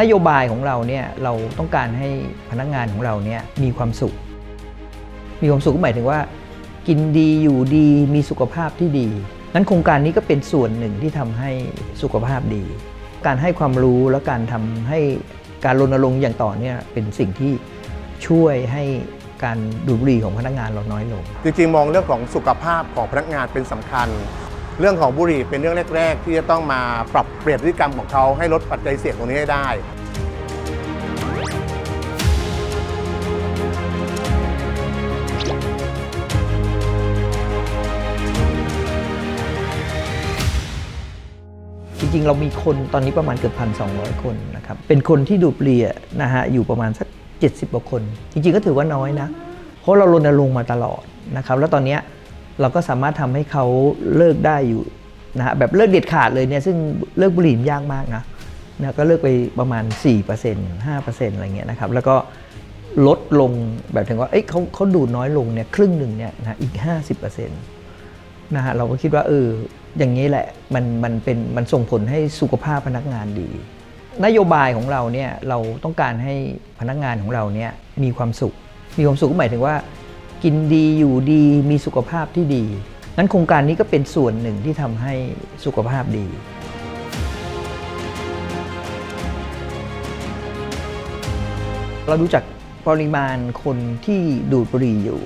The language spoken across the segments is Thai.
นโยบายของเราเนี่ยเราต้องการให้พนักงานของเราเนี่ยมีความสุข มีความสุขก็หมายถึงว่า กินดีอยู่ดีมีสุขภาพที่ดีนั้นโครงการนี้ก็เป็นส่วนหนึ่งที่ทำให้สุขภาพดี การให้ความรู้และการทำให้การรณรงค์อย่างต่อเนื่องเป็นสิ่งที่ช่วยให้การดูดบุหรี่ของพนักงานเราน้อยลง จริงๆ มองเรื่องของสุขภาพของพนักงานเป็นสำคัญ เรื่องของบุหรี่เป็นเรื่องแรก ๆ ที่จะต้องมาปรับเปลี่ยนพฤติกรรมของเขาให้ลดปัจจัยเสี่ยงตรงนี้ให้ได้ จริงๆ เรามีคนตอนนี้ประมาณเกือบพันสองคนนะครับ เป็นคนที่ดูดบุหรี่อะนะฮะอยู่ประมาณสัก 70กว่าคน จริงๆ ก็ถือว่าน้อยนะ เพราะเรารณรงค์มาตลอดนะครับ แล้วตอนเนี้ย เราก็สามารถทำให้เขาเลิกได้อยู่นะฮะแบบเลิกเด็ดขาดเลยเนี่ยซึ่งเลิกบุหรี่ยากมากนะนะก็เลิกไปประมาณ 4% 5%อะไรเงี้ยนะครับแล้วก็ลดลงแบบถึงว่าเอ้ยเขาเขาดูดน้อยลงเนี่ยครึ่งหนึ่งเนี่ยนะอีก 50%นะฮะเราก็คิดว่าเอออย่างนี้แหละมันมันเป็นมันส่งผลให้สุขภาพพนักงานดี นโยบายของเราเนี่ยเราต้องการให้พนักงานของเราเนี่ยมีความสุข มีความสุขก็หมายถึงว่า กินดีอยู่ดีมีสุขภาพที่ดีนั้นโครงการนี้ก็เป็นส่วนหนึ่งที่ทำให้สุขภาพดี เราดูจากปริมาณคนที่ดูดบุหรี่อยู่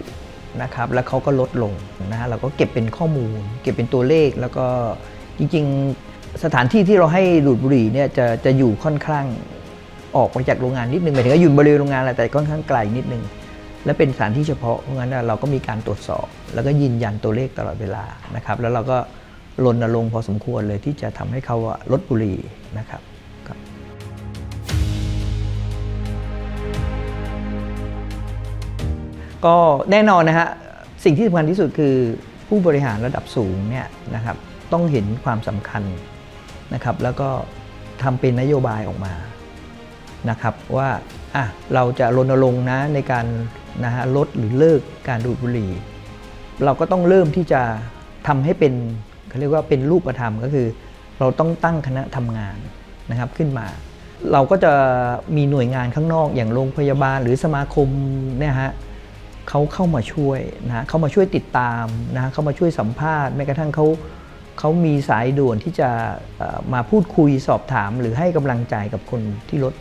นะครับ แล้วเขาก็ลดลงนะเราก็เก็บเป็นข้อมูล เก็บเป็นตัวเลขแล้วก็จริงๆสถานที่ที่เราให้ดูดบุหรี่เนี่ยจะจะอยู่ค่อนข้างออกมาจากโรงงานนิดนึงหมายถึงว่าอยู่บริเวณโรงงานแหละแต่ค่อนข้างไกลนิดนึง และเป็นสถานที่เฉพาะ เพราะงั้นเราก็มีการตรวจสอบ แล้วก็ยืนยันตัวเลขตลอดเวลานะครับ แล้วเราก็รณรงค์พอสมควรเลยที่จะทำให้เขาลดบุหรี่นะครับก็แน่นอนนะฮะสิ่งที่สำคัญที่สุดคือผู้บริหารระดับสูงเนี่ยนะครับต้องเห็นความสำคัญนะครับ แล้วก็ทำเป็นนโยบายออกมานะครับ ว่าอะเราจะรณรงค์นะในการ นะฮะลดหรือเลิกการดูดบุหรี่ เราก็ต้องเริ่มที่จะทำให้เป็นเขาเรียกว่าเป็นรูปธรรมก็คือ เราต้องตั้งคณะทำงานนะครับขึ้นมา เราก็จะมีหน่วยงานข้างนอกอย่างโรงพยาบาลหรือสมาคมเนี่ยฮะเขาเข้ามาช่วยนะฮะเข้ามาช่วยติดตามนะฮะเข้ามาช่วยสัมภาษณ์แม้กระทั่งเขาเขามีสายด่วนที่จะมาพูดคุยสอบถาม หรือให้กำลังใจกับคนที่ลด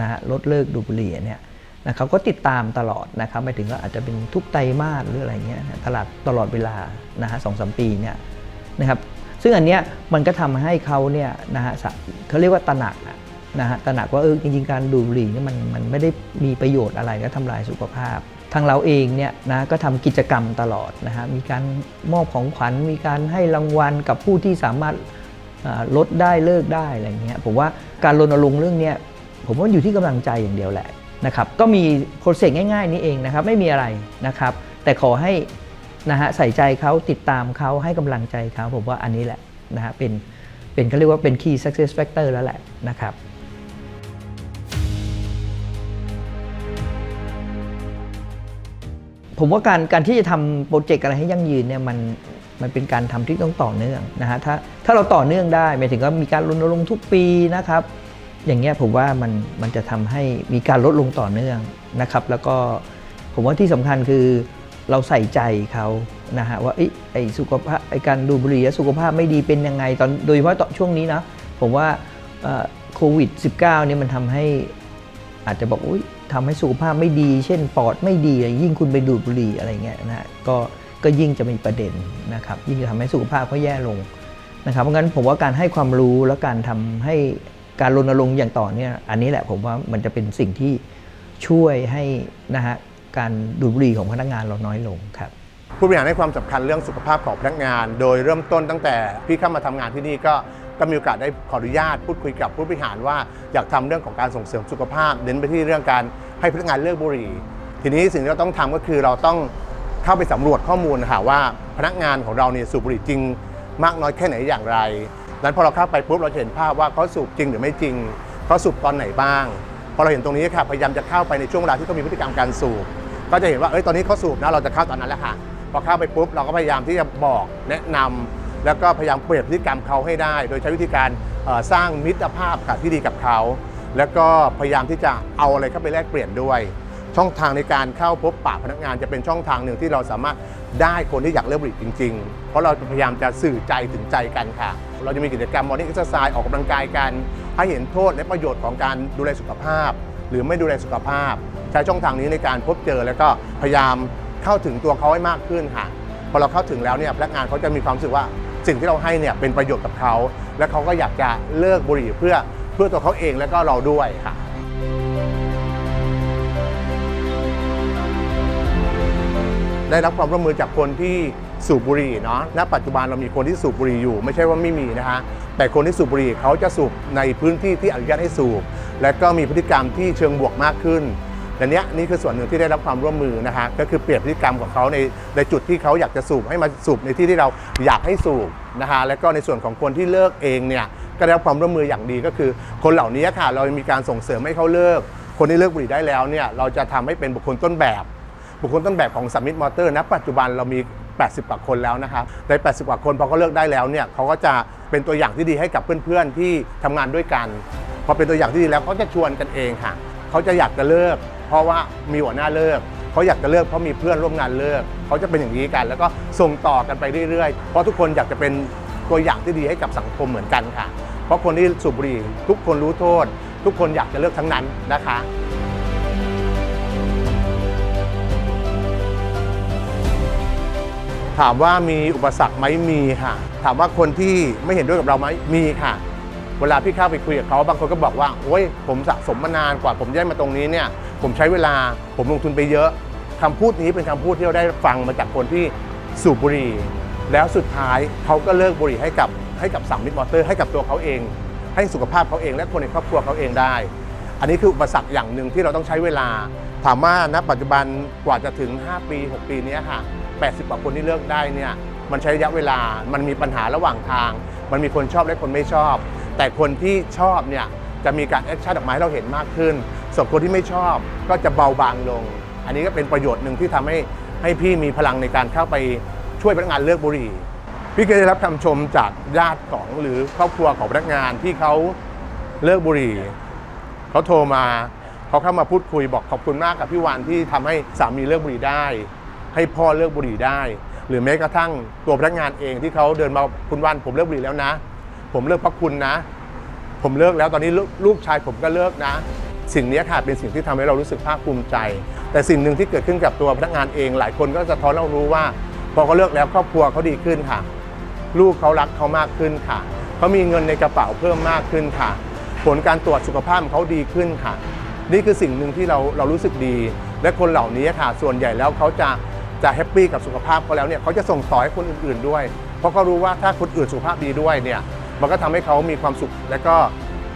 นะฮะลดเลิกดูดบุหรี่เนี่ย นะเขาก็ติดตามตลอดนะครับหมายถึงว่าอาจจะเป็นทุกไตรมาสหรืออะไรเงี้ยตลอดตลอดเวลานะฮะสองสามปีเนี่ยนะครับซึ่งอันเนี้ยมันก็ทำให้เขาเนี่ยนะฮะเขาเรียกว่าตระหนักนะฮะตระหนักว่าเออจริงๆการดูดบุหรี่เนี่ยมันมันไม่ได้มีประโยชน์อะไรและทำลายสุขภาพ ทางเราเองเนี่ยนะก็ทำกิจกรรมตลอดนะฮะมีการมอบของขวัญมีการให้รางวัลกับผู้ที่สามารถลดได้เลิกได้อะไรเงี้ยผมว่าการรณรงค์เรื่องเนี้ยผมว่าอยู่ที่กำลังใจอย่างเดียวแหละ นะครับก็มีโปรเซสง่ายๆนี้เองนะครับไม่มีอะไรนะครับแต่ขอให้นะฮะใส่ใจเขาติดตามเขาให้กำลังใจเขาผมว่าอันนี้แหละนะฮะเป็นเป็นเขาเรียกว่าเป็น key success factor แล้วแหละนะครับผมว่าการการที่จะทำโปรเจกต์อะไรให้ยั่งยืนเนี่ยมันมันเป็นการทำที่ต้องต่อเนื่องนะฮะถ้าถ้าเราต่อเนื่องได้หมายถึงว่ามีการรณรงค์ทุกปีนะครับ อย่างเงี้ยผมว่ามันมันจะทำให้มีการลดลงต่อเนื่องนะครับ แล้วก็ผมว่าที่สำคัญคือเราใส่ใจเขานะฮะว่าเอ้ยไอสุขภาพไอการดูดบุหรี่สุขภาพไม่ดีเป็นยังไงตอนโดยเฉพาะตอช่วงนี้นะผมว่าโควิด -19 เนี่ยมันทำให้อาจจะบอกอุ้ยทำให้สุขภาพไม่ดี เช่นปอดไม่ดียิ่งคุณไปดูดบุหรี่อะไรเงี้ยนะฮะก็ก็ยิ่งจะมีประเด็นนะครับยิ่งจะทำให้สุขภาพเขาแย่ลงนะครับเพราะงั้นผมว่าการให้ความรู้และการทำให้ การรณรงค์อย่างต่อเนี่ยอันนี้แหละผมว่ามันจะเป็นสิ่งที่ช่วยให้นะฮะการดูดบุหรี่ของพนักงานเราน้อยลงครับผู้บริหารให้ความสำคัญเรื่องสุขภาพของพนักงาน โดยเริ่มต้นตั้งแต่พี่เข้ามาทำงานที่นี่ก็ก็มีโอกาสได้ขออนุญาตพูดคุยกับผู้บริหารว่าอยากทำเรื่องของการส่งเสริมสุขภาพ เน้นไปที่เรื่องการให้พนักงานเลิกบุหรี่ ทีนี้สิ่งที่เราต้องทำก็คือเราต้องเข้าไปสำรวจข้อมูลค่ะว่าพนักงานของเราเนี่ยสูบบุหรี่จริง มากน้อยแค่ไหนอย่างไร นั้นพอเราเข้าไปปุ๊บเราจะเห็นภาพว่าเขาสูบจริงหรือไม่จริงเขาสูบตอนไหนบ้าง พอเราเห็นตรงนี้ค่ะพยายามจะเข้าไปในช่วงเวลาที่เขามีพฤติกรรมการสูบก็จะเห็นว่าเอ้ยตอนนี้เขาสูบนะเราจะเข้าตอนนั้นแหละค่ะพอเข้าไปปุ๊บเราก็พยายามที่จะบอกแนะนำแล้วก็พยายามเปลี่ยนพฤติกรรมเขาให้ได้ โดยใช้วิธีการสร้างมิตรภาพค่ะที่ดีกับเขาแล้วก็พยายามที่จะเอาอะไรเข้าไปแลกเปลี่ยนด้วย ช่องทางในการเข้าพบปะพนักงานจะเป็นช่องทางหนึ่งที่เราสามารถได้คนที่อยากเลิกบุหรี่จริง ๆ เพราะเราพยายามจะสื่อใจถึงใจกันค่ะ เราจะมีกิจกรรม morning exercise ออกกำลังกายกัน ให้เห็นโทษและประโยชน์ของการดูแลสุขภาพ หรือไม่ดูแลสุขภาพ ใช้ช่องทางนี้ในการพบเจอแล้วก็พยายามเข้าถึงตัวเขาให้มากขึ้นค่ะพอเราเข้าถึงแล้วเนี่ยพนักงานเขาจะมีความรู้สึกว่าสิ่งที่เราให้เนี่ยเป็นประโยชน์กับเขา และเขาก็อยากจะเลิกบุหรี่เพื่อเพื่อตัวเขาเองและก็เราด้วยค่ะ ได้รับความร่วมมือจากคนที่สูบบุหรี่เนาะ ณ ปัจจุบันเรามีคนที่สูบบุหรี่อยู่ ไม่ใช่ว่าไม่มีนะคะแต่คนที่สูบบุหรี่เขาจะสูบในพื้นที่ที่อนุญาตให้สูบ และก็มีพฤติกรรมที่เชิงบวกมากขึ้นและเนี้ยนี่คือส่วนหนึ่งที่ได้รับความร่วมมือนะคะก็คือเปลี่ยนพฤติกรรมของเขาในในจุดที่เขาอยากจะสูบให้มาสูบในที่ที่เราอยากให้สูบนะคะแล้วก็ในส่วนของคนที่เลิกเองเนี่ย ก็ได้รับความร่วมมืออย่างดีก็คือ คนเหล่านี้ค่ะ เรามีการส่งเสริมให้เขาเลิก คนที่เลิกบุหรี่ได้แล้วเนี่ย เราจะทำให้เป็นบุคคลต้นแบบ บุคคลต้นแบบของสมิธมอเตอร์ณปัจจุบันเรามี 80กว่าคนแล้วนะครับใน 80กว่าคนพอเขาเลิกได้แล้วเนี่ยเขาก็จะเป็นตัวอย่างที่ดีให้กับเพื่อนๆที่ทำงานด้วยกัน พอเป็นตัวอย่างที่ดีแล้วเขาจะชวนกันเองค่ะเขาจะอยากจะเลิก เพราะว่ามีหัวหน้าเลิกเขาอยากจะเลิกเพราะมีเพื่อนร่วมงานเลิกเขาจะเป็นอย่างนี้กัน แล้วก็ส่งต่อกันไปเรื่อยๆ เพราะทุกคนอยากจะเป็นตัวอย่างที่ดีให้กับสังคมเหมือนกันค่ะ เพราะคนที่สูบบุหรี่ทุกคนรู้โทษ ทุกคนอยากจะเลิกทั้งนั้นนะคะ ถามว่ามีอุปสรรคไหมมีค่ะ ถามว่าคนที่ไม่เห็นด้วยกับเราไหมมีค่ะ เวลาพี่เข้าไปคุยกับเขาบางคนก็บอกว่าโอ้ยผมสะสมมานานกว่าผมได้มาตรงนี้เนี่ย ผมใช้เวลาผมลงทุนไปเยอะคำพูดนี้เป็นคำพูดที่เราได้ฟังมาจากคนที่สูบบุหรี่แล้วสุดท้ายเขาก็เลิกบุหรี่ให้กับให้กับสามมิตรมอเตอร์ให้กับตัวเขาเอง ให้สุขภาพเขาเองและคนในครอบครัวเขาเองได้ อันนี้คืออุปสรรคอย่างหนึ่งที่เราต้องใช้เวลา ถามว่าณปัจจุบันกว่าจะถึง 5 ปี 6 ปีนี้ค่ะ 80กว่าคนที่เลิกได้เนี่ยมันใช้ระยะเวลา มันมีปัญหาระหว่างทาง มันมีคนชอบและคนไม่ชอบ แต่คนที่ชอบเนี่ยจะมีการแอคชั่นออกมาให้เราเห็นมากขึ้น ส่วนคนที่ไม่ชอบก็จะเบาบางลง อันนี้ก็เป็นประโยชน์หนึ่งที่ทำให้ให้พี่มีพลังในการเข้าไปช่วยพนักงานเลิกบุหรี่ พี่ก็ได้รับคำชมจากญาติของหรือครอบครัวของพนักงานที่เขาเลิกบุหรี่เขาโทรมาเขาเข้ามาพูดคุยบอกขอบคุณมากกับพี่วันที่ทำให้สามีเลิกบุหรี่ได้ ให้พ่อเลิกบุหรี่ได้ หรือแม้กระทั่งตัวพนักงานเองที่เขาเดินมาคุณวันผมเลิกบุหรี่แล้วนะ ผมเลิกพระคุณนะ ผมเลิกแล้วตอนนี้ลูกชายผมก็เลิกนะ สิ่งนี้ค่ะเป็นสิ่งที่ทำให้เรารู้สึกภาคภูมิใจ แต่สิ่งหนึ่งที่เกิดขึ้นกับตัวพนักงานเองหลายคนก็จะท้อนเรารู้ว่า พอเขาเลิกแล้วครอบครัวเขาดีขึ้นค่ะ ลูกเขารักเขามากขึ้นค่ะเขามีเงินในกระเป๋าเพิ่มมากขึ้นค่ะ ผลการตรวจสุขภาพของเขาดีขึ้นค่ะนี่คือสิ่งหนึ่งที่เราเรารู้สึกดี และคนเหล่านี้ค่ะส่วนใหญ่แล้วเขาจะ จะแฮปปี้กับสุขภาพเขาแล้วเนี่ยเขาจะส่งต่อให้คนอื่นๆด้วย เพราะเขารู้ว่าถ้าคนอื่นสุขภาพดีด้วยเนี่ยมันก็ทำให้เขามีความสุขและก็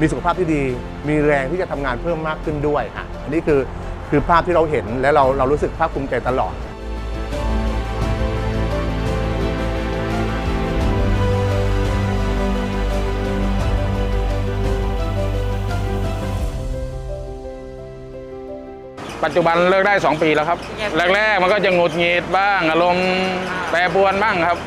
มีสุขภาพที่ดี มีแรงที่จะทำงานเพิ่มมากขึ้นด้วยค่ะอันนี้คือคือภาพที่เราเห็นและเราเรารู้สึกภาคภูมิใจตลอด ปัจจุบันเลิกได้ 2 ปีแล้วครับ แรกๆมันก็จะหงุดหงิดบ้าง อารมณ์แปรปรวนบ้างครับ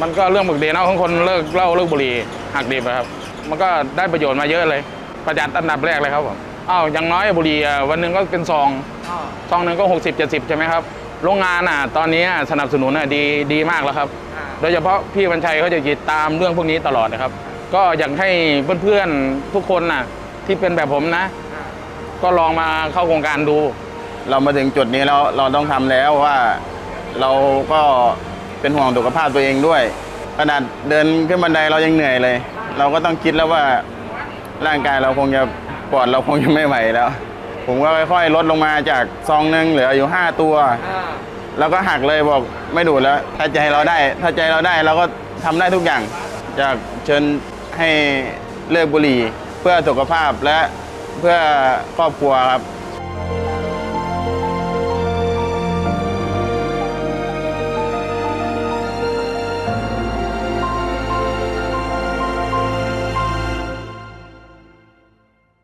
มันก็เรื่องปกติเนาะของคนเลิกเหล้าเลิกบุหรี่หักดิบอะครับ มันก็ได้ประโยชน์มาเยอะเลย ประหยัดอันดับแรกเลยครับผมอ้าวอย่างน้อยบุหรี่อะวันหนึ่งก็เป็นซองซองหนึ่งก็ 60 70 ใช่ไหมครับ โรงงานอะตอนนี้สนับสนุนอะดีดีมากแล้วครับ โดยเฉพาะพี่บัญชัยเขาจะติดตามเรื่องพวกนี้ตลอดนะครับ ก็อยากให้เพื่อนๆทุกคนน่ะที่เป็นแบบผมนะ ก็ลองมาเข้าโครงการดู เรามาถึงจุดนี้แล้วเราต้องทำแล้วว่าเราก็เป็นห่วงสุขภาพตัวเองด้วย ขนาดเดินขึ้นบันไดเรายังเหนื่อยเลย เราก็ต้องคิดแล้วว่าร่างกายเราคงจะปอดเราคงจะไม่ไหวแล้ว ผมก็ค่อยๆลดลงมาจากซองหนึ่งเหลืออยู่ 5 ตัว แล้วก็หักเลยบอกไม่ดูดแล้ว ถ้าใจเราได้ ถ้าใจเราได้เราก็ทำได้ทุกอย่างอยากเชิญให้เลิกบุหรี่ เพื่อสุขภาพและเพื่อครอบครัวครับ